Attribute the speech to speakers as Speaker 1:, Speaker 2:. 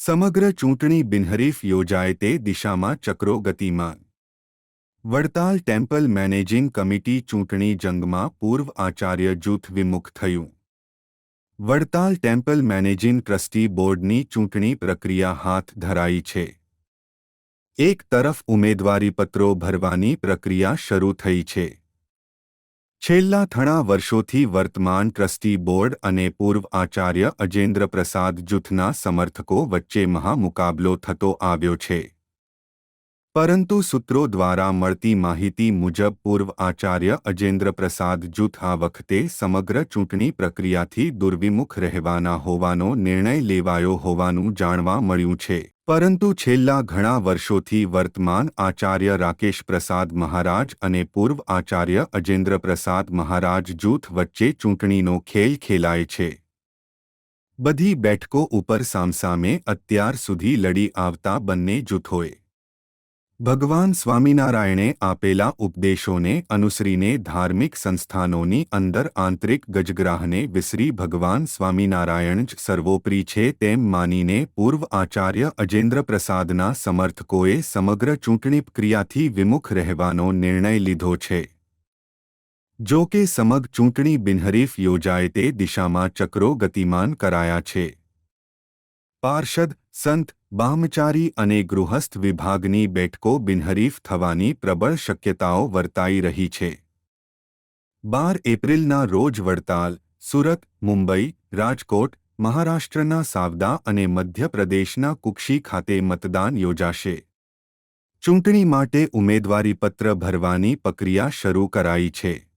Speaker 1: સમગ્ર ચૂંટણી બિનહરીફ યોજાય તે દિશામાં ચક્રો ગતિમાન. વડતાલ ટેમ્પલ મેનેજિંગ કમિટી ચૂંટણી જંગમાં પૂર્વ આચાર્ય જૂથ વિમુખ થયું. વડતાલ ટેમ્પલ મેનેજિંગ ટ્રસ્ટી બોર્ડની ચૂંટણી પ્રક્રિયા હાથ ધરાઈ છે. એક તરફ ઉમેદવારીપત્રો ભરવાની પ્રક્રિયા શરૂ થઈ છે. છેલ્લા ઘણા વર્ષોથી વર્તમાન ટ્રસ્ટી બોર્ડ અને પૂર્વ આચાર્ય અજેન્દ્ર પ્રસાદ જૂથના સમર્થકો વચ્ચે મહામુકાબલો થતો આવ્યો છે. પરંતુ સૂત્રો દ્વારા મળતી માહિતી મુજબ પૂર્વ આચાર્ય અજેન્દ્ર પ્રસાદ જૂથ આ વખતે સમગ્ર ચૂંટણી પ્રક્રિયાથી દુર્વિમુખ રહેવાના હોવાનો નિર્ણય લેવાયો હોવાનું જાણવા મળ્યું છે. પરંતુ છેલ્લા ઘણા વર્ષોથી વર્તમાન આચાર્ય રાકેશ પ્રસાદ મહારાજ અને પૂર્વ આચાર્ય અજેન્દ્ર પ્રસાદ મહારાજ જૂથ વચ્ચે ચૂંટણીનો ખેલ ખેલાય છે. બધી બેઠકો ઉપર સામસામે અત્યાર સુધી લડી આવતા બંને જૂથોએ ભગવાન સ્વામિનારાયણે આપેલા ઉપદેશોને અનુસરીને ધાર્મિક સંસ્થાનોની અંદર આંતરિક ગજગ્રાહને વિસરી ભગવાન સ્વામિનારાયણ જ સર્વોપરી છે તેમ માનીને પૂર્વ આચાર્ય અજેન્દ્ર પ્રસાદના સમર્થકોએ સમગ્ર ચૂંટણી ક્રિયાથી વિમુખ રહેવાનો નિર્ણય લીધો છે. જો કે સમગ ચૂંટણી બિનહરીફ યોજાય તે દિશામાં ચક્રો ગતિમાન કરાયા છે. પાર્ષદ, સંત, બાહ્મચારી અને ગૃહસ્થ વિભાગની બેઠકો બિનહરીફ થવાની પ્રબળ શક્યતાઓ વર્તાઈ રહી છે. બાર એપ્રિલના રોજ વડતાલ, સુરત, મુંબઈ, રાજકોટ, મહારાષ્ટ્રના સાવદા અને મધ્યપ્રદેશના કુક્ષી ખાતે મતદાન યોજાશે. ચૂંટણી માટે ઉમેદવારીપત્ર ભરવાની પ્રક્રિયા શરૂ કરાઈ છે.